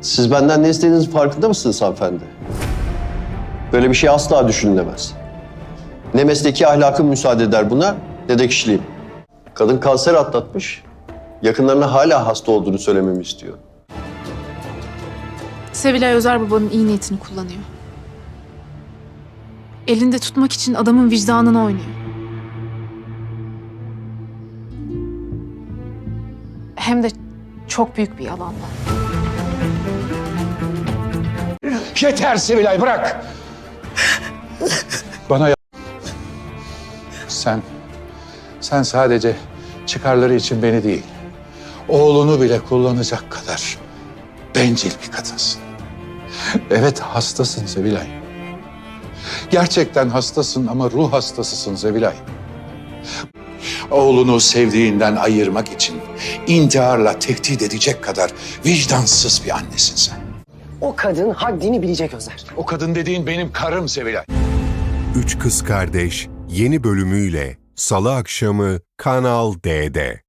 Siz benden ne istediğinizin farkında mısınız hanımefendi? Böyle bir şey asla düşünülemez. Ne mesleki ahlakım müsaade eder buna ne de kişiliğim. Kadın kanser atlatmış. Yakınlarına hala hasta olduğunu söylememi istiyor. Sevilay Özer babanın iyi niyetini kullanıyor. Elinde tutmak için adamın vicdanını oynuyor. Hem de çok büyük bir yalanla. Yeter Sevilay bırak. Bana yap. Sen, sen sadece çıkarları için beni değil, oğlunu bile kullanacak kadar bencil bir kadınsın. Evet hastasın Sevilay. Gerçekten hastasın ama ruh hastasısın Sevilay. Oğlunu sevdiğinden ayırmak için intiharla tehdit edecek kadar vicdansız bir annesin sen. O kadın haddini bilecek Özer. O kadın dediğin benim karım Sevilay. Üç Kız Kardeş yeni bölümüyle Salı akşamı Kanal D'de.